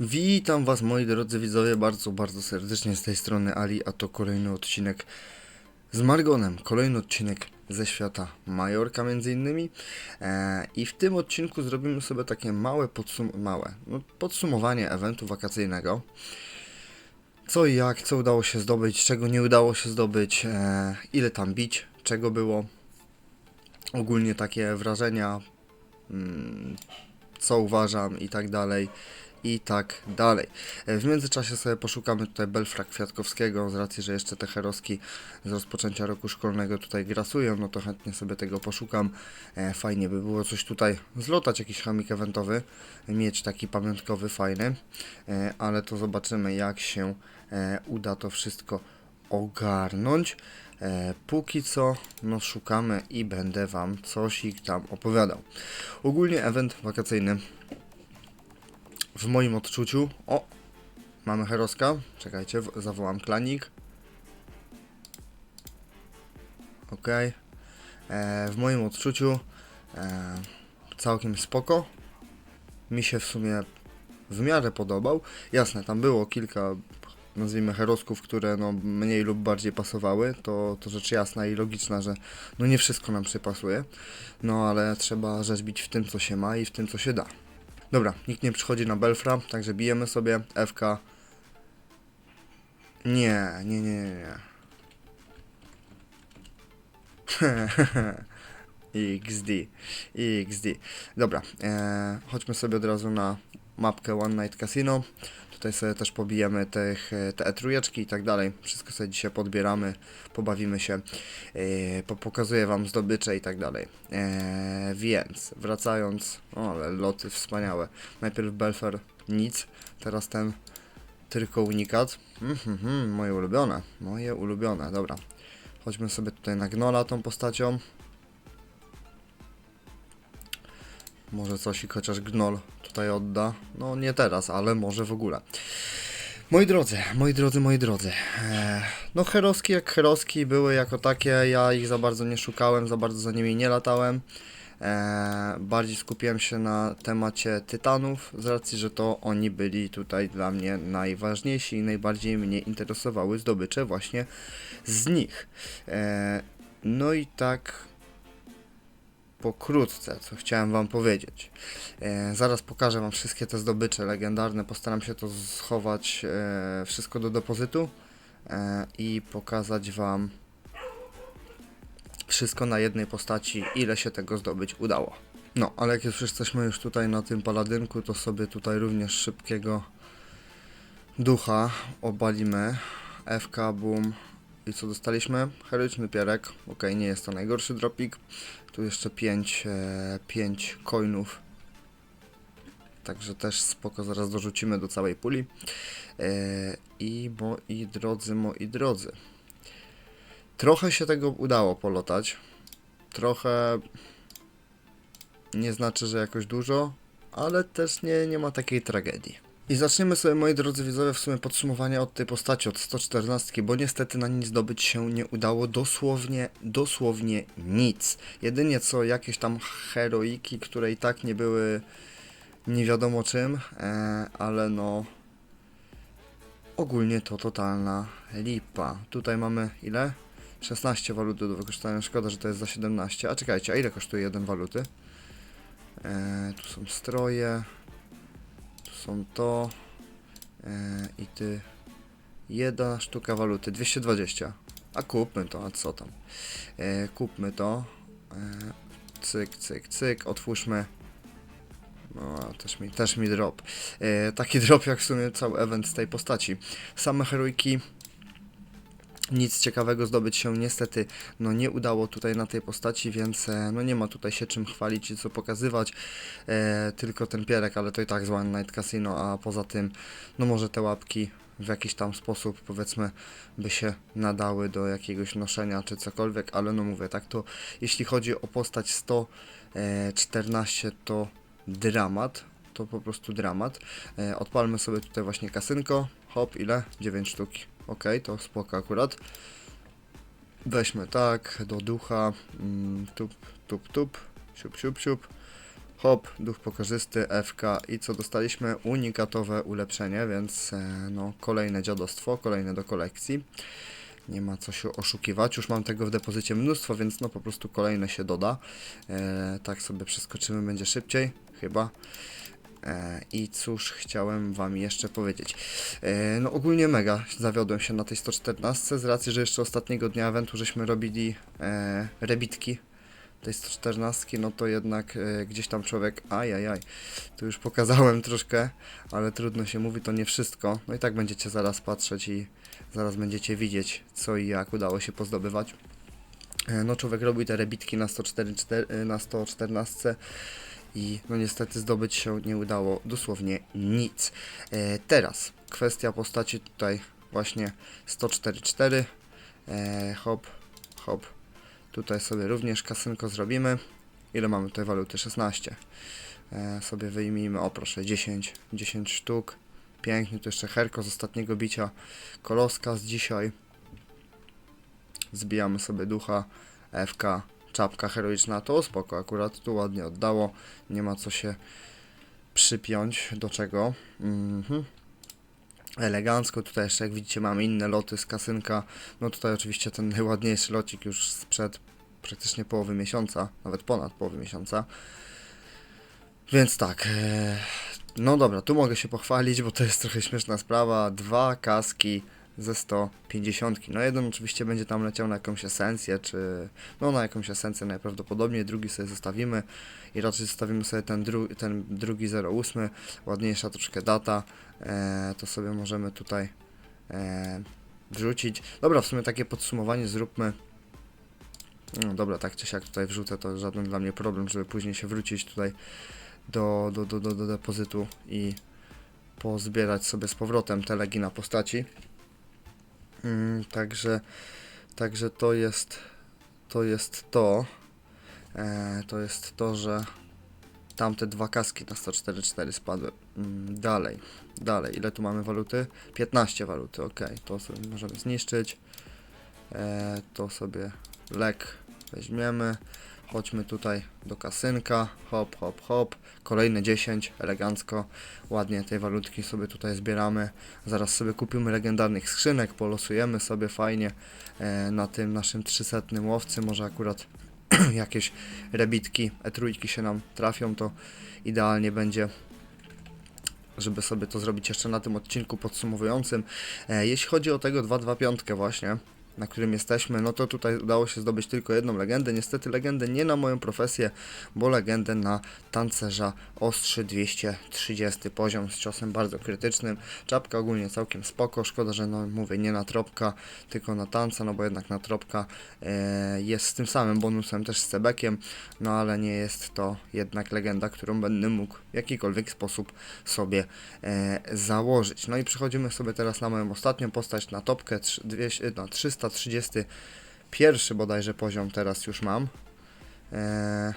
Witam Was moi drodzy widzowie bardzo, bardzo serdecznie z tej strony Ali, a to kolejny odcinek z Margonem, kolejny odcinek ze świata Majorka między innymi. E, i w tym odcinku zrobimy sobie takie małe, podsum małe no, podsumowanie eventu wakacyjnego. Co i jak, co udało się zdobyć, czego nie udało się zdobyć, e, ile tam bić, czego było, ogólnie takie wrażenia, mm, co uważam i tak dalej i tak dalej. E, W międzyczasie sobie poszukamy tutaj Belfra Kwiatkowskiego, z racji, że jeszcze te heroski z rozpoczęcia roku szkolnego tutaj grasują, no to chętnie sobie tego poszukam. E, Fajnie by było coś tutaj zlotać, jakiś chomik eventowy, mieć taki pamiątkowy, fajny, E, ale to zobaczymy jak się uda to wszystko ogarnąć. Póki co, no szukamy i będę Wam coś ich tam opowiadał. Ogólnie event wakacyjny w moim odczuciu. O! Mamy heroska. Czekajcie, zawołam klanik. Ok. E, w moim odczuciu e, całkiem spoko. Mi się w sumie w miarę podobał. Jasne, tam było kilka, nazwijmy, herosków, które no, mniej lub bardziej pasowały. To, to rzecz jasna i logiczna, że no nie wszystko nam przypasuje. No ale trzeba rzeźbić w tym, co się ma i w tym, co się da. Dobra, nikt nie przychodzi na Belfra, także bijemy sobie FK. Nie, nie, nie, nie, nie. XD, XD. Dobra, e, chodźmy sobie od razu na mapkę One Night Casino. Tutaj sobie też pobijemy tych, e, te trójeczki i tak dalej. Wszystko sobie dzisiaj podbieramy, pobawimy się, po- pokazuję Wam zdobycze i tak dalej. E, więc, wracając, o ale loty wspaniałe. Najpierw Belfer, nic, teraz ten tylko unikat. Mhm, mhm, moje ulubione, moje ulubione, dobra. Chodźmy sobie tutaj na Gnola tą postacią. Może coś i chociaż Gnol tutaj odda. No nie teraz, ale może w ogóle. Moi drodzy, moi drodzy, moi drodzy. E, no heroski jak heroski były jako takie, ja ich za bardzo nie szukałem, za bardzo za nimi nie latałem. E, bardziej skupiłem się na temacie tytanów, z racji, że to oni byli tutaj dla mnie najważniejsi i najbardziej mnie interesowały zdobycze właśnie z nich. E, no i tak pokrótce, co chciałem Wam powiedzieć. E, zaraz pokażę Wam wszystkie te zdobycze legendarne. Postaram się to schować e, wszystko do depozytu e, i pokazać Wam wszystko na jednej postaci, ile się tego zdobyć udało. No, ale jak już jesteśmy już tutaj na tym paladynku, to sobie tutaj również szybkiego ducha obalimy. FK, boom. I co dostaliśmy? Heroiczny pierek. Ok, nie jest to najgorszy dropik. Tu jeszcze 5 e, pięć coinów. Także też spoko, zaraz dorzucimy do całej puli. E, I moi drodzy, moi drodzy. Trochę się tego udało polotać. Trochę nie znaczy, że jakoś dużo, ale też nie, nie ma takiej tragedii. I zaczniemy sobie, moi drodzy widzowie, w sumie podsumowanie od tej postaci, od 114, bo niestety na nic zdobyć się nie udało dosłownie, dosłownie nic. Jedynie co jakieś tam heroiki, które i tak nie były nie wiadomo czym, e, ale no ogólnie to totalna lipa. Tutaj mamy ile? 16 waluty do wykorzystania. Szkoda, że to jest za 17. A czekajcie, a ile kosztuje jeden waluty? E, tu są stroje. Są to. E, I ty. Jedna sztuka waluty. 220. A kupmy to, a co tam? E, kupmy to. E, cyk, cyk, cyk. Otwórzmy. No, też mi, też mi drop. E, taki drop jak w sumie cały event z tej postaci. Same heroiki nic ciekawego zdobyć się niestety no nie udało tutaj na tej postaci, więc e, no nie ma tutaj się czym chwalić i co pokazywać, e, tylko ten pierek, ale to i tak z One Night Casino, a poza tym no może te łapki w jakiś tam sposób powiedzmy by się nadały do jakiegoś noszenia czy cokolwiek, ale no mówię tak to jeśli chodzi o postać 114 to dramat, to po prostu dramat. E, odpalmy sobie tutaj właśnie kasynko, hop ile? 9 sztuki. Ok, to spoko akurat. Weźmy tak, do ducha, mm, tup, tup, tup, siup, siup, siup. hop, duch pokarzysty, FK i co dostaliśmy? Unikatowe ulepszenie, więc e, no kolejne dziadostwo, kolejne do kolekcji. Nie ma co się oszukiwać, już mam tego w depozycie mnóstwo, więc no po prostu kolejne się doda. E, tak sobie przeskoczymy, będzie szybciej, chyba. E, I cóż chciałem Wam jeszcze powiedzieć. E, no ogólnie mega zawiodłem się na tej 114 z racji, że jeszcze ostatniego dnia eventu żeśmy robili e, rebitki tej 114, no to jednak gdzieś tam człowiek, ajajaj, tu już pokazałem troszkę, ale trudno się mówi, to nie wszystko. No i tak będziecie zaraz patrzeć i zaraz będziecie widzieć, co i jak udało się pozdobywać. No człowiek robił te rebitki na 104, czter- na 114 i no niestety zdobyć się nie udało dosłownie nic. E, teraz kwestia postaci tutaj właśnie 104.4 e, hop, hop. Tutaj sobie również kasynko zrobimy. Ile mamy tutaj waluty? 16 e, sobie wyjmijmy, o proszę 10 10 sztuk. Pięknie, tu jeszcze herko z ostatniego bicia koloska z dzisiaj. Zbijamy sobie ducha FK czapka heroiczna to spoko, akurat tu ładnie oddało, nie ma co się przypiąć do czego. Mhm. Elegancko, tutaj jeszcze jak widzicie mamy inne loty z kasynka, no tutaj oczywiście ten najładniejszy locik już sprzed praktycznie połowy miesiąca, nawet ponad połowy miesiąca. Więc tak, e, no dobra, tu mogę się pochwalić, bo to jest trochę śmieszna sprawa, dwa kaski ze 150. No jeden oczywiście będzie tam leciał na jakąś esencję, czy no na jakąś esencję najprawdopodobniej, drugi sobie zostawimy i raczej zostawimy sobie ten, dru ten drugi 08, ładniejsza troszkę data, e, to sobie możemy tutaj e, wrzucić. Dobra, w sumie takie podsumowanie zróbmy. No dobra, tak czy siak tutaj wrzucę, to żaden dla mnie problem, żeby później się wrócić tutaj do, do, do, do, do depozytu i pozbierać sobie z powrotem te legi na postaci. Mm, także, także to jest to jest to. E, to jest to, że tamte dwa kaski na 104.4 spadły. Mm, dalej, dalej. Ile tu mamy waluty? 15 waluty, ok. To sobie możemy zniszczyć. E, to sobie lek weźmiemy. Chodźmy tutaj do kasynka. Hop, hop, hop. Kolejne 10, elegancko. Ładnie tej walutki sobie tutaj zbieramy. Zaraz sobie kupimy legendarnych skrzynek, polosujemy sobie fajnie e, na tym naszym 300 łowcy. Może akurat jakieś rebitki, e się nam trafią, to idealnie będzie żeby sobie to zrobić jeszcze na tym odcinku podsumowującym. E, jeśli chodzi o tego 225 właśnie, na którym jesteśmy, no to tutaj udało się zdobyć tylko jedną legendę. Niestety legendę nie na moją profesję, bo legendę na tancerza ostrzy 230 poziom z ciosem bardzo krytycznym. Czapka ogólnie całkiem spoko, szkoda, że no mówię nie na tropka, tylko na tanca, no bo jednak na tropka e, jest z tym samym bonusem też z cebekiem, no ale nie jest to jednak legenda, którą będę mógł w jakikolwiek sposób sobie e, założyć. No i przechodzimy sobie teraz na moją ostatnią postać, na topkę trz- 200, no, 331 bodajże poziom teraz już mam. E,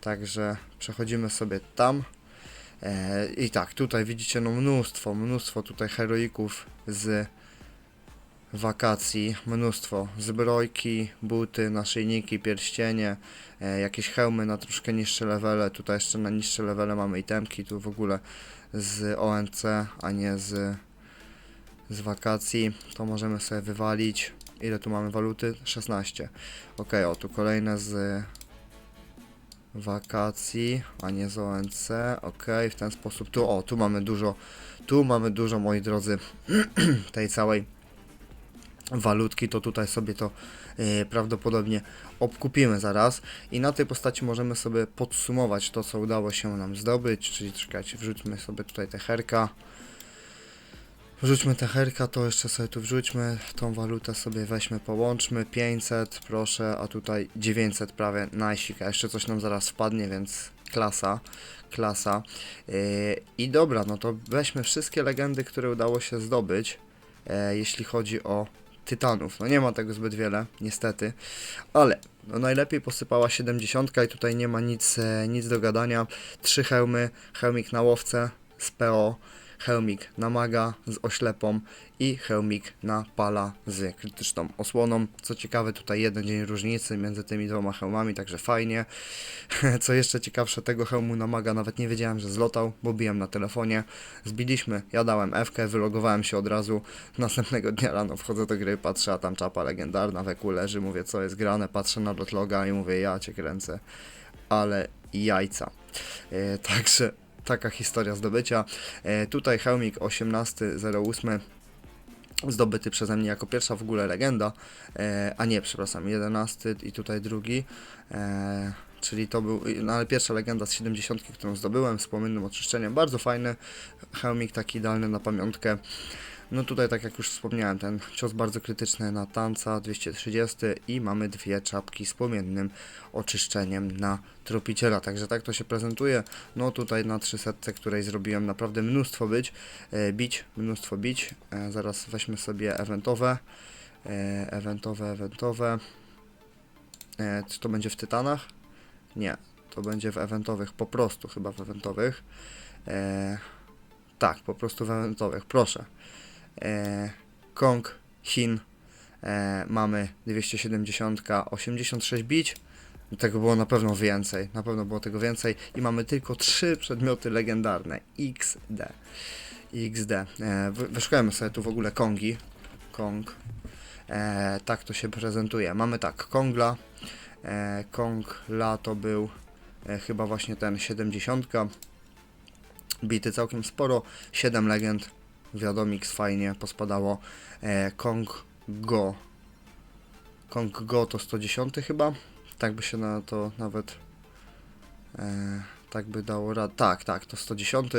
także przechodzimy sobie tam. E, I tak, tutaj widzicie no mnóstwo, mnóstwo tutaj heroików z wakacji, mnóstwo zbrojki, buty, naszyjniki, pierścienie, e, jakieś hełmy na troszkę niższe levele, tutaj jeszcze na niższe levele mamy itemki, tu w ogóle z ONC, a nie z, z wakacji, to możemy sobie wywalić. Ile tu mamy waluty? 16. Ok, o tu kolejne z wakacji, a nie z ONC. Ok, w ten sposób. Tu, o, tu mamy dużo, tu mamy dużo, moi drodzy, tej całej walutki, to tutaj sobie to e, prawdopodobnie obkupimy zaraz i na tej postaci możemy sobie podsumować to, co udało się nam zdobyć, czyli czekajcie, wrzućmy sobie tutaj te herka. Wrzućmy te herka, to jeszcze sobie tu wrzućmy, tą walutę sobie weźmy, połączmy, 500 proszę, a tutaj 900 prawie, najsik, a jeszcze coś nam zaraz wpadnie, więc klasa, klasa. Yy, I dobra, no to weźmy wszystkie legendy, które udało się zdobyć, e, jeśli chodzi o tytanów. No nie ma tego zbyt wiele, niestety, ale no najlepiej posypała 70 i tutaj nie ma nic, e, nic do gadania. Trzy hełmy, hełmik na łowce z PO, hełmik na maga z oślepą i hełmik na pala z krytyczną osłoną. Co ciekawe, tutaj jeden dzień różnicy między tymi dwoma hełmami, także fajnie. Co jeszcze ciekawsze, tego hełmu na maga nawet nie wiedziałem, że zlotał, bo biłem na telefonie. Zbiliśmy, ja dałem F, wylogowałem się od razu. Następnego dnia rano wchodzę do gry, patrzę, a tam czapa legendarna, weku leży, mówię, co jest grane, patrzę na lotloga i mówię, ja cię kręcę. Ale jajca. E, także taka historia zdobycia. E, tutaj hełmik 1808 zdobyty przeze mnie jako pierwsza w ogóle legenda, e, a nie, przepraszam, 11 i tutaj drugi, e, czyli to był, no ale pierwsza legenda z 70, którą zdobyłem z płomiennym oczyszczeniem, bardzo fajny, hełmik taki idealny na pamiątkę. No tutaj, tak jak już wspomniałem, ten cios bardzo krytyczny na tanca 230 i mamy dwie czapki z płomiennym oczyszczeniem na tropiciela, także tak to się prezentuje. No tutaj na 300, której zrobiłem naprawdę mnóstwo być, e, bić, mnóstwo bić. E, zaraz weźmy sobie eventowe, e, eventowe, eventowe. E, czy to będzie w tytanach? Nie, to będzie w eventowych, po prostu chyba w eventowych. E, tak, po prostu w eventowych, proszę. E, Kong, Chin, e, mamy 270, 86 bić. Tego było na pewno więcej, na pewno było tego więcej i mamy tylko trzy przedmioty legendarne XD. XD. E, wy- wyszukajmy sobie tu w ogóle Kongi. Kong. Tak to się prezentuje. Mamy tak, Kongla. Kongla to był chyba właśnie ten 70. Bity całkiem sporo. 7 legend. Wiadomix fajnie pospadało. E, Kong Go. Kong Go to 110 chyba. Tak by się na to nawet. E, tak by dało radę. Tak, tak, to 110.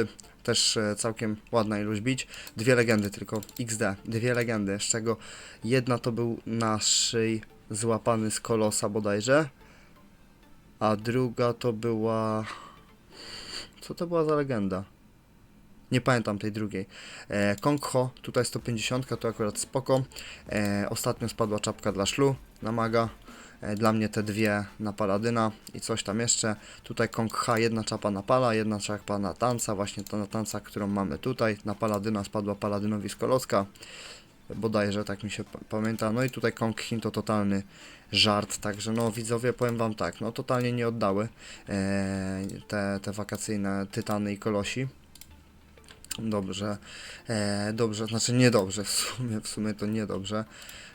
Też e, całkiem ładna ilość bić. Dwie legendy tylko. XD. Dwie legendy, z czego jedna to był na szyi złapany z kolosa bodajże. A druga to była. Co to była za legenda? Nie pamiętam tej drugiej. E, Kong Ho, tutaj 150, to akurat spoko. E, ostatnio spadła czapka dla szlu na maga. E, dla mnie te dwie na paladyna i coś tam jeszcze. Tutaj Kong H, jedna czapa na pala, jedna czapa na tanca. Właśnie ta na tanca, którą mamy tutaj. Na paladyna spadła paladynowi z kolocka. Bodajże tak mi się pa- pamięta. No i tutaj Kong Hin to totalny żart. Także no widzowie, powiem wam tak, no totalnie nie oddały e, te, te wakacyjne tytany i kolosi. Dobrze, e, dobrze, znaczy niedobrze, w sumie, w sumie to niedobrze.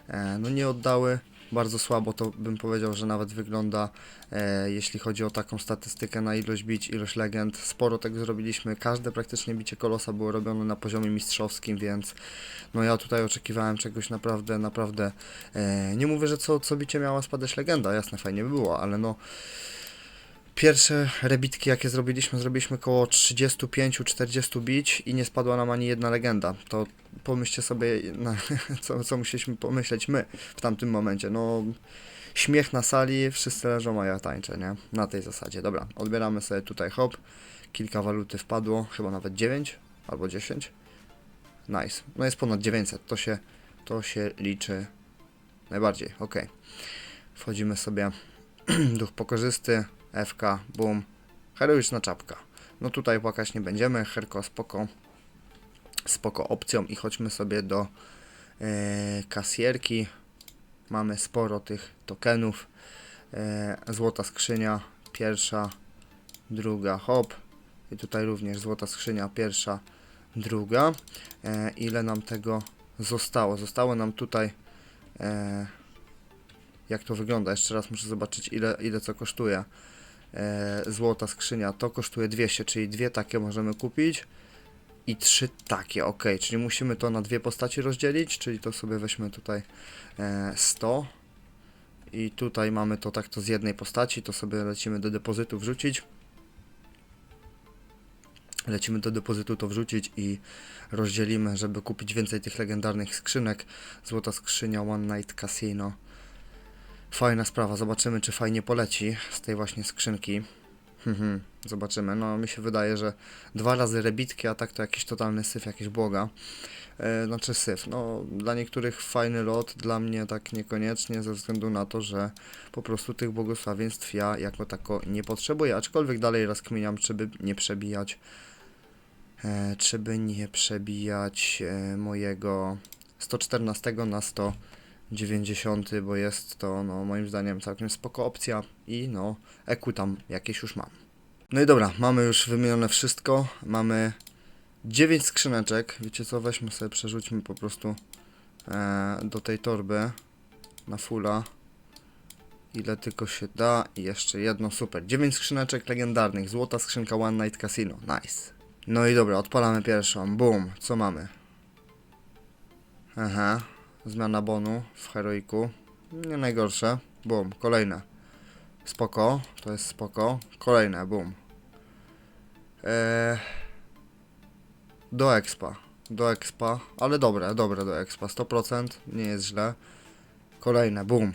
E, no nie oddały, bardzo słabo to bym powiedział, że nawet wygląda, e, jeśli chodzi o taką statystykę na ilość bić, ilość legend. Sporo tego zrobiliśmy, każde praktycznie bicie kolosa było robione na poziomie mistrzowskim, więc no ja tutaj oczekiwałem czegoś naprawdę, naprawdę, e, nie mówię, że co, co bicie miała spadać legenda, jasne, fajnie by było, ale no Pierwsze rebitki, jakie zrobiliśmy, zrobiliśmy około 35-40 bić i nie spadła nam ani jedna legenda. To pomyślcie sobie, na, co, co musieliśmy pomyśleć my w tamtym momencie. No, śmiech na sali, wszyscy leżą, a ja tańczę, nie? Na tej zasadzie. Dobra, odbieramy sobie tutaj hop. Kilka waluty wpadło, chyba nawet 9 albo 10. Nice. No jest ponad 900, to się, to się liczy najbardziej. Ok. Wchodzimy sobie duch pokorzysty, FK, boom, heroiczna czapka. No tutaj płakać nie będziemy, herko spoko, spoko opcją i chodźmy sobie do e, kasjerki. Mamy sporo tych tokenów. E, złota skrzynia, pierwsza, druga, hop. I tutaj również złota skrzynia, pierwsza, druga. E, ile nam tego zostało? Zostało nam tutaj jak to wygląda. Jeszcze raz muszę zobaczyć ile, ile co kosztuje. E, złota skrzynia to kosztuje 200, czyli dwie takie możemy kupić i trzy takie, ok, czyli musimy to na dwie postaci rozdzielić, czyli to sobie weźmy tutaj e, 100 i tutaj mamy to tak to z jednej postaci, to sobie lecimy do depozytu wrzucić. Lecimy do depozytu to wrzucić i rozdzielimy, żeby kupić więcej tych legendarnych skrzynek. Złota skrzynia One Night Casino. Fajna sprawa, zobaczymy czy fajnie poleci z tej właśnie skrzynki. Mhm, zobaczymy. No mi się wydaje, że dwa razy rebitki, a tak to jakiś totalny syf, jakieś błoga. E, znaczy syf, no dla niektórych fajny lot, dla mnie tak niekoniecznie, ze względu na to, że po prostu tych błogosławieństw ja jako tako nie potrzebuję, aczkolwiek dalej rozkminiam, czy by nie przebijać e, czy by nie przebijać e, mojego 114 na 190, bo jest to no, moim zdaniem całkiem spoko opcja i no EQ tam jakieś już mam. No i dobra, mamy już wymienione wszystko, mamy 9 skrzyneczek, wiecie co, weźmy sobie, przerzućmy po prostu e, do tej torby na fulla. Ile tylko się da i jeszcze jedno, super, 9 skrzyneczek legendarnych, złota skrzynka One Night Casino, nice. No i dobra, odpalamy pierwszą, boom, co mamy? Aha, zmiana bonu w heroiku, nie najgorsze, boom, kolejne. Spoko, to jest spoko, kolejne, boom. Eee, do expa, do expa, ale dobre, dobre do expa, 100%, nie jest źle. Kolejne, boom.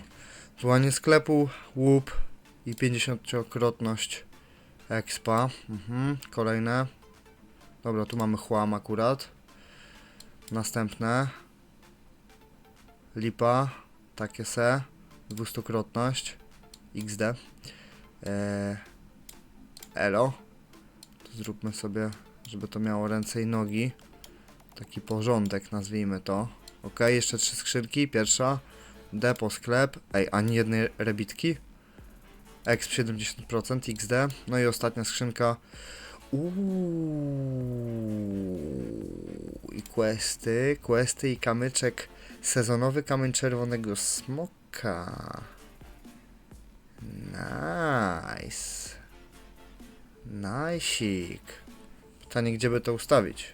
Złanie sklepu, łup i 50-krotność expa. Mhm, kolejne. Dobra, tu mamy chłam akurat. Następne. Lipa, takie se. 200-krotność. XD. Eee, elo. Tu zróbmy sobie, żeby to miało ręce i nogi. Taki porządek, nazwijmy to. Ok, jeszcze trzy skrzynki. Pierwsza. Depo, sklep. Ej, ani jednej rebitki. Exp 70% XD. No i ostatnia skrzynka. Uuu, i questy, questy i kamyczek. Sezonowy kamień czerwonego smoka. Nice. Najsik. Pytanie, gdzie by to ustawić?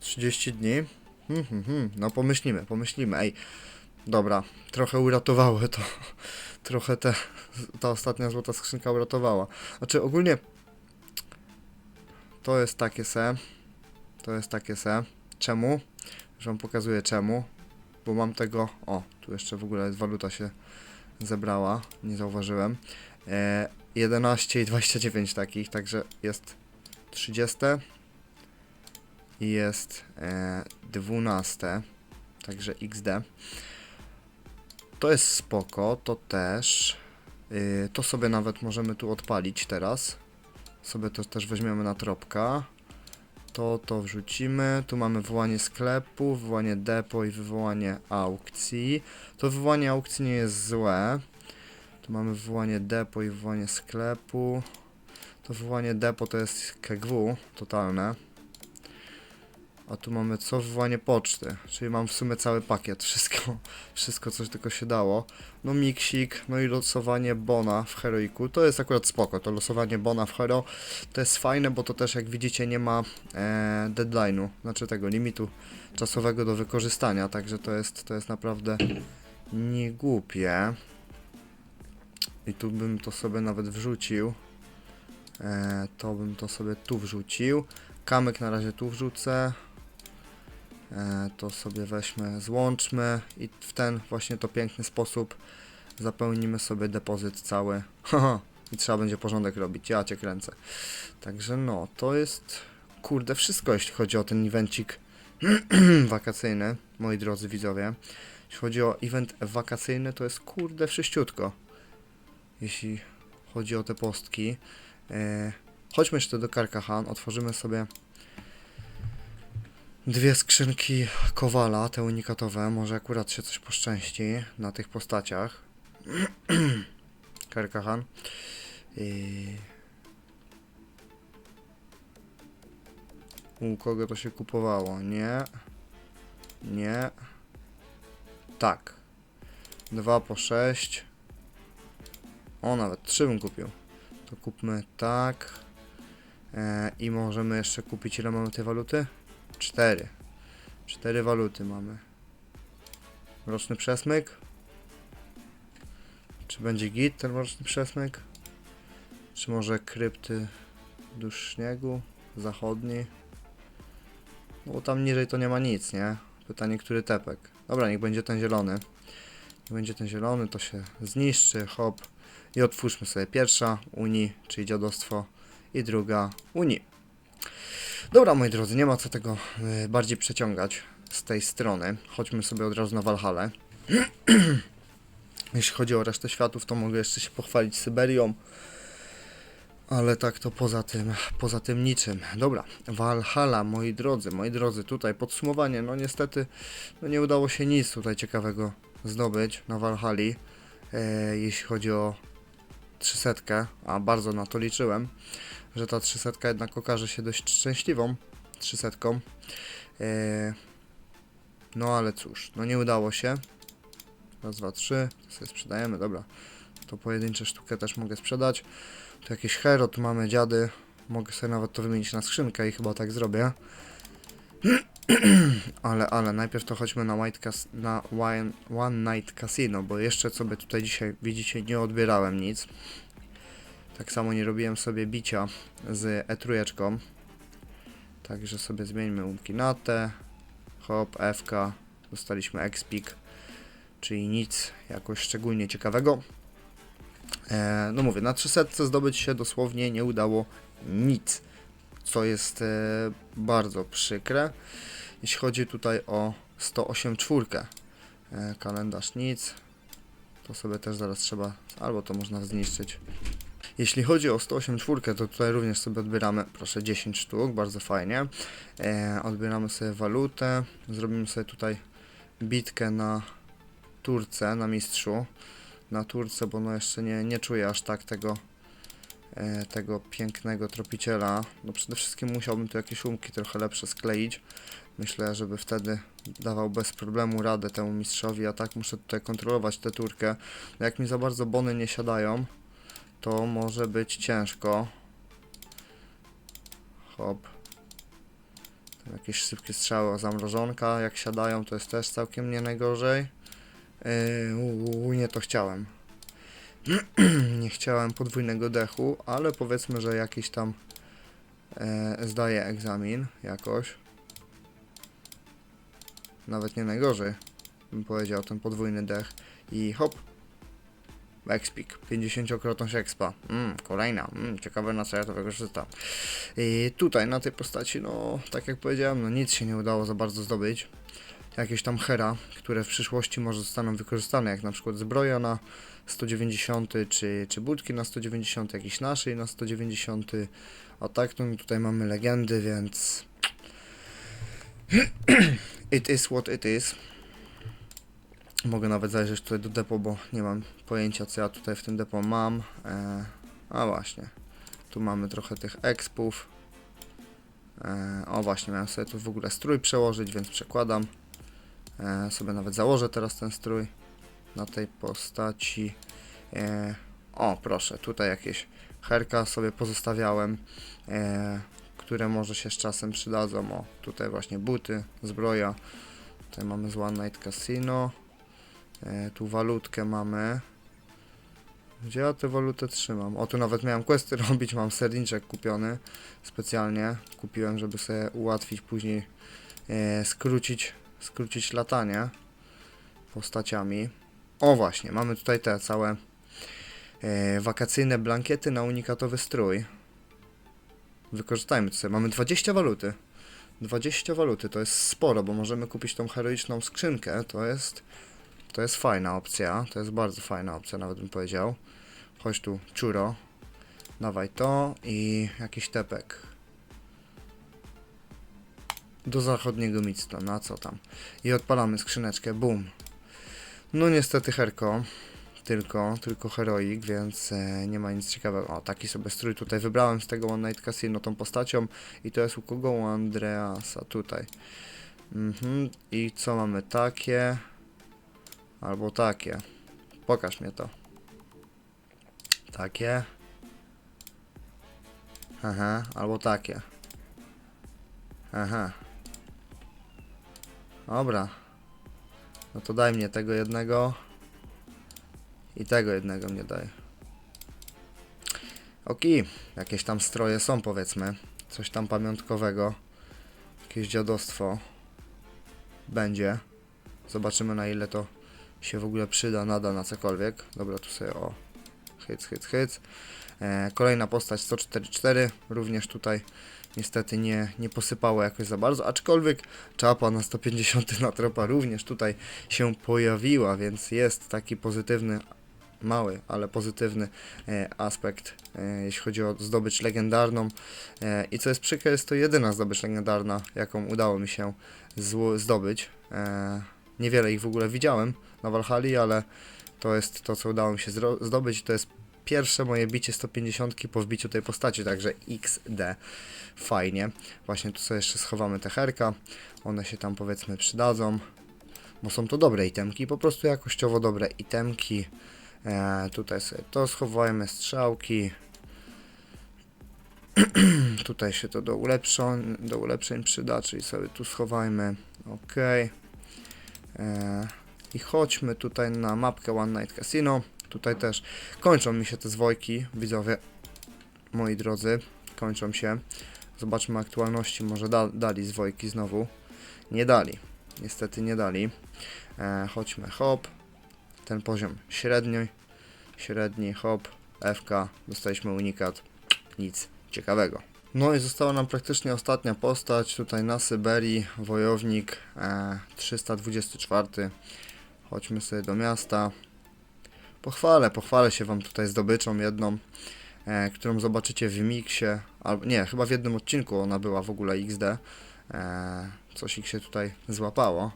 30 dni? Hmm, hmm, hmm. No pomyślimy, pomyślimy. Ej, dobra, trochę uratowało to. Trochę te, ta ostatnia złota skrzynka uratowała. Znaczy ogólnie to jest takie se. To jest takie se. Czemu? Już wam pokazuję czemu. Bo mam tego. O, tu jeszcze w ogóle waluta się zebrała. Nie zauważyłem. E, 11 i 29 takich, także jest 30 i jest e, 12. Także XD. To jest spoko, to też. Yy, to sobie nawet możemy tu odpalić teraz. Sobie to też weźmiemy na tropka. To to wrzucimy. Tu mamy wywołanie sklepu, wywołanie depo i wywołanie aukcji. To wywołanie aukcji nie jest złe. Tu mamy wywołanie depo i wywołanie sklepu. To wywołanie depo to jest KGW totalne. A tu mamy co wywołanie poczty, czyli mam w sumie cały pakiet, wszystko, wszystko co tylko się dało. No miksik, no i losowanie Bona w Heroiku, to jest akurat spoko, to losowanie Bona w Hero to jest fajne, bo to też jak widzicie nie ma e, deadline'u, znaczy tego limitu czasowego do wykorzystania, także to jest, to jest naprawdę niegłupie. I tu bym to sobie nawet wrzucił. E, to bym to sobie tu wrzucił. Kamyk na razie tu wrzucę. E, to sobie weźmy, złączmy i w ten właśnie to piękny sposób zapełnimy sobie depozyt cały. I trzeba będzie porządek robić, ja cię kręcę. Także no, to jest kurde wszystko, jeśli chodzi o ten evencik wakacyjny, moi drodzy widzowie. Jeśli chodzi o event wakacyjny, to jest kurde wszyściutko. Jeśli chodzi o te postki. E, chodźmy jeszcze do Karkahan, otworzymy sobie dwie skrzynki Kowala, te unikatowe. Może akurat się coś poszczęści na tych postaciach. Karkahan. I... U kogo to się kupowało? Nie. Nie. Tak. Dwa po sześć. O, nawet trzy bym kupił. To kupmy tak. E, I możemy jeszcze kupić, ile mamy tej waluty? Cztery. Cztery waluty mamy. Roczny przesmyk. Czy będzie git ten roczny przesmyk? Czy może krypty dusz śniegu? Zachodni? No bo tam niżej to nie ma nic, nie? Pytanie, który tepek. Dobra, niech będzie ten zielony. Niech będzie ten zielony, to się zniszczy, hop. I otwórzmy sobie pierwsza Unii, czyli dziadostwo, i druga Unii. Dobra, moi drodzy, nie ma co tego y, bardziej przeciągać z tej strony. Chodźmy sobie od razu na Walhalę. Jeśli chodzi o resztę światów, to mogę jeszcze się pochwalić Syberią. Ale tak to poza tym, poza tym niczym. Dobra, Valhalla, moi drodzy, moi drodzy, tutaj podsumowanie. No niestety, no nie udało się nic tutaj ciekawego zdobyć na Valhali, e, jeśli chodzi o 300, a bardzo na to liczyłem, że ta 300 jednak okaże się dość szczęśliwą 300. E, no ale cóż, no nie udało się. Raz, dwa, trzy, to sobie sprzedajemy, dobra. To pojedyncze sztukę też mogę sprzedać. Tu jakieś hero, tu mamy dziady. Mogę sobie nawet to wymienić na skrzynkę i chyba tak zrobię. ale, ale najpierw to chodźmy na, White Cas- na One, One Night Casino, bo jeszcze sobie tutaj dzisiaj, widzicie, nie odbierałem nic. Tak samo nie robiłem sobie bicia z E3. Także sobie zmieńmy umki na te. Hop, FK. Dostaliśmy Expik. Czyli nic jakoś szczególnie ciekawego. E, no mówię, na 300 zdobyć się dosłownie nie udało nic, co jest e, bardzo przykre. Jeśli chodzi tutaj o 108 czwórkę, e, kalendarz nic, to sobie też zaraz trzeba, albo to można zniszczyć. Jeśli chodzi o 108 czwórkę, to tutaj również sobie odbieramy, proszę, 10 sztuk, bardzo fajnie. E, odbieramy sobie walutę, zrobimy sobie tutaj bitkę na Turce, na mistrzu na Turce, bo no jeszcze nie, nie czuję aż tak tego e, tego pięknego tropiciela. No przede wszystkim musiałbym tu jakieś umki trochę lepsze skleić. Myślę, żeby wtedy dawał bez problemu radę temu mistrzowi, a tak muszę tutaj kontrolować tę turkę. No jak mi za bardzo bony nie siadają, to może być ciężko. Hop. Tam jakieś szybkie strzały zamrożonka, jak siadają, to jest też całkiem nie najgorzej. Yy, nie to chciałem. nie chciałem podwójnego dechu, ale powiedzmy, że jakiś tam e, zdaję egzamin jakoś. Nawet nie najgorzej, bym powiedział, ten podwójny dech. I hop. Expik, 50-krotność expa. Mm, kolejna. Mm, ciekawe na co ja to wykorzystam. I tutaj na tej postaci, no tak jak powiedziałem, no nic się nie udało za bardzo zdobyć jakieś tam hera, które w przyszłości może zostaną wykorzystane, jak na przykład zbroja na 190, czy, czy budki na 190, jakiś naszej na 190, a tak to tutaj mamy legendy, więc it is what it is. Mogę nawet zajrzeć tutaj do depo, bo nie mam pojęcia co ja tutaj w tym depo mam. E, a właśnie, tu mamy trochę tych expów. E, o właśnie, miałem sobie tu w ogóle strój przełożyć, więc przekładam. E, sobie nawet założę teraz ten strój na tej postaci. E, o, proszę, tutaj jakieś herka sobie pozostawiałem, e, które może się z czasem przydadzą. O, tutaj właśnie buty, zbroja. Tutaj mamy z One Night Casino. E, tu walutkę mamy. Gdzie ja tę walutę trzymam? O, tu nawet miałem questy robić, mam serniczek kupiony specjalnie. Kupiłem, żeby sobie ułatwić później, e, skrócić skrócić latanie postaciami. O właśnie, mamy tutaj te całe e, wakacyjne blankiety na unikatowy strój. Wykorzystajmy to sobie. Mamy 20 waluty. 20 waluty to jest sporo, bo możemy kupić tą heroiczną skrzynkę. To jest to jest fajna opcja. To jest bardzo fajna opcja, nawet bym powiedział. Chodź tu, czuro. Dawaj to i jakiś tepek do zachodniego Mictla, na co tam. I odpalamy skrzyneczkę, boom. No niestety herko, tylko, tylko heroik, więc e, nie ma nic ciekawego. O, taki sobie strój tutaj wybrałem z tego One Night Casino tą postacią i to jest u kogo? U Andreasa, tutaj. Mhm. I co mamy takie? Albo takie. Pokaż mnie to. Takie. Aha, albo takie. Aha. Dobra. No to daj mnie tego jednego. I tego jednego mnie daj. Okej, jakieś tam stroje są powiedzmy. Coś tam pamiątkowego. Jakieś dziadostwo. Będzie. Zobaczymy na ile to się w ogóle przyda, nada na cokolwiek. Dobra, tu sobie o. Hyc, hyc, hyc. E, kolejna postać 144. Również tutaj niestety nie, nie posypało jakoś za bardzo, aczkolwiek czapa na 150 na tropa również tutaj się pojawiła, więc jest taki pozytywny mały, ale pozytywny e, aspekt, e, jeśli chodzi o zdobycz legendarną. E, I co jest przykre, jest to jedyna zdobycz legendarna, jaką udało mi się zdobyć. E, niewiele ich w ogóle widziałem na Valhalla, ale to jest to, co udało mi się zdobyć. To jest pierwsze moje bicie 150 po wbiciu tej postaci, także XD. Fajnie. Właśnie tu sobie jeszcze schowamy te herka. One się tam powiedzmy przydadzą, bo są to dobre itemki, po prostu jakościowo dobre itemki. E, tutaj sobie to schowajmy, strzałki. tutaj się to do ulepszeń, do ulepszeń przyda, czyli sobie tu schowajmy. Ok. I chodźmy tutaj na mapkę One Night Casino. Tutaj też kończą mi się te zwojki, widzowie, moi drodzy, kończą się. Zobaczmy aktualności, może da, dali zwojki znowu. Nie dali, niestety nie dali. E, chodźmy, hop, ten poziom średni, średni, hop, FK, dostaliśmy unikat, nic ciekawego. No i została nam praktycznie ostatnia postać, tutaj na Syberii, wojownik e, 324. Chodźmy sobie do miasta. Pochwalę, pochwalę się Wam tutaj zdobyczą jedną, e, którą zobaczycie w miksie, albo nie, chyba w jednym odcinku ona była w ogóle XD. E, coś ich się tutaj złapało.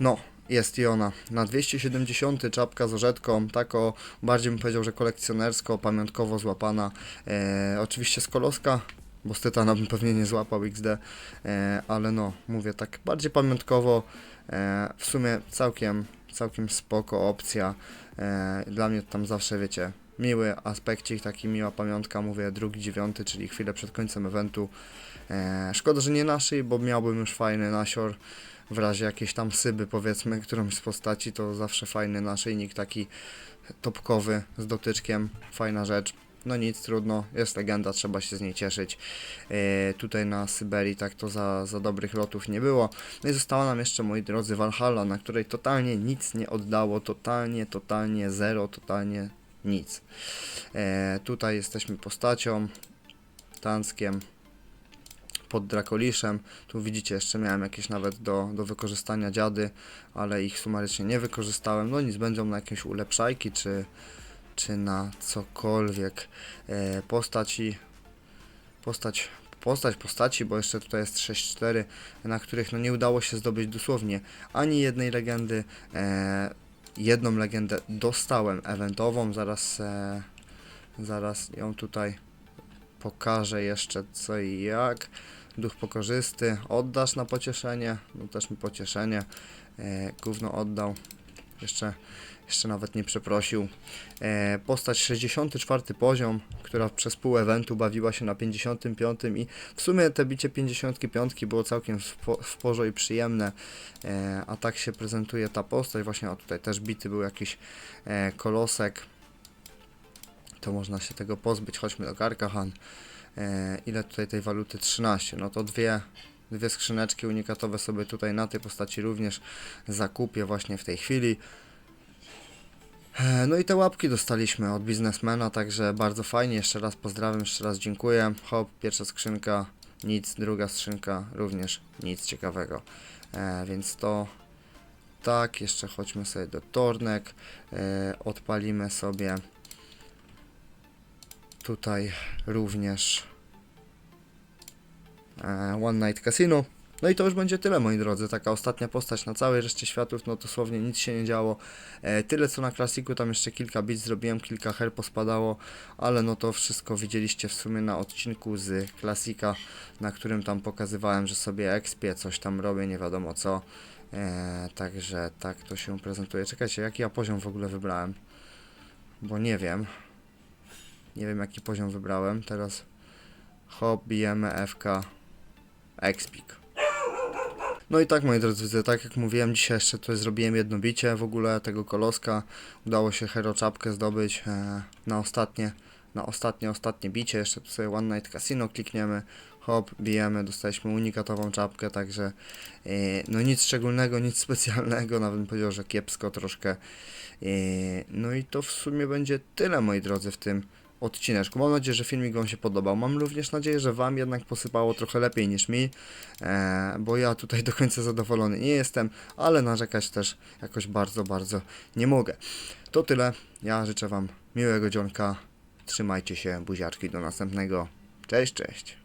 No, jest i ona. Na 270 czapka z orzetką, tako bardziej bym powiedział, że kolekcjonersko, pamiątkowo złapana. E, oczywiście z koloska, bo z tytana bym pewnie nie złapał XD, e, ale no, mówię tak bardziej pamiątkowo. E, w sumie całkiem, całkiem spoko opcja. E, dla mnie tam zawsze, wiecie, miły aspekcik, taki miła pamiątka, mówię drugi, dziewiąty, czyli chwilę przed końcem eventu. E, szkoda, że nie naszej, bo miałbym już fajny nasior w razie jakiejś tam syby, powiedzmy, którąś z postaci, to zawsze fajny naszyjnik taki topkowy z dotyczkiem, fajna rzecz. No nic, trudno, jest legenda, trzeba się z niej cieszyć. E, tutaj na Syberii tak to za, za dobrych lotów nie było. No i została nam jeszcze, moi drodzy, Valhalla, na której totalnie nic nie oddało, totalnie, totalnie zero, totalnie nic. E, tutaj jesteśmy postacią, Tanckiem, pod Drakoliszem. Tu widzicie, jeszcze miałem jakieś nawet do, do wykorzystania dziady, ale ich sumarycznie nie wykorzystałem. No nic, będą na jakieś ulepszajki, czy, czy na cokolwiek. E, postaci, postać, postać postaci, bo jeszcze tutaj jest 6-4, na których no nie udało się zdobyć dosłownie ani jednej legendy. E, jedną legendę dostałem eventową, zaraz, e, zaraz ją tutaj pokażę jeszcze co i jak. Duch pokorzysty, oddasz na pocieszenie, no też mi pocieszenie, e, gówno oddał, jeszcze, jeszcze nawet nie przeprosił. E, postać 64 poziom, która przez pół eventu bawiła się na 55 i w sumie te bicie 55 było całkiem w, po, w porze i przyjemne, e, a tak się prezentuje ta postać, właśnie o tutaj też bity był jakiś e, kolosek, to można się tego pozbyć, chodźmy do Karkahan. E, ile tutaj tej waluty? 13. No to dwie, dwie skrzyneczki unikatowe sobie tutaj na tej postaci również zakupię właśnie w tej chwili. E, No i te łapki dostaliśmy od biznesmena, także bardzo fajnie. Jeszcze raz pozdrawiam, jeszcze raz dziękuję. Hop, pierwsza skrzynka, nic, druga skrzynka, również nic ciekawego. E, więc to tak, jeszcze chodźmy sobie do tornek, e, odpalimy sobie tutaj również e, One Night Casino. No i to już będzie tyle, moi drodzy. Taka ostatnia postać na całej reszcie światów, no dosłownie nic się nie działo. E, tyle co na klasiku, tam jeszcze kilka bit zrobiłem, kilka her pospadało, ale no to wszystko widzieliście w sumie na odcinku z klasika, na którym tam pokazywałem, że sobie expię, coś tam robię, nie wiadomo co. E, także tak to się prezentuje. Czekajcie, jaki ja poziom w ogóle wybrałem? Bo nie wiem. Nie wiem jaki poziom wybrałem. Teraz hop, bijemy FK Expik. No i tak moi drodzy, widzę, tak jak mówiłem, dzisiaj jeszcze tutaj zrobiłem jedno bicie w ogóle tego koloska. Udało się hero czapkę zdobyć e, na ostatnie, na ostatnie, ostatnie bicie. Jeszcze tu sobie One Night Casino klikniemy. Hop, bijemy, dostaliśmy unikatową czapkę, także e, no nic szczególnego, nic specjalnego, nawet bym powiedział, że kiepsko troszkę. E, no i to w sumie będzie tyle moi drodzy w tym odcineczku. Mam nadzieję, że filmik Wam się podobał. Mam również nadzieję, że Wam jednak posypało trochę lepiej niż mi, e, bo ja tutaj do końca zadowolony nie jestem, ale narzekać też jakoś bardzo, bardzo nie mogę. To tyle. Ja życzę Wam miłego dzionka. Trzymajcie się, buziaczki, do następnego. Cześć, cześć.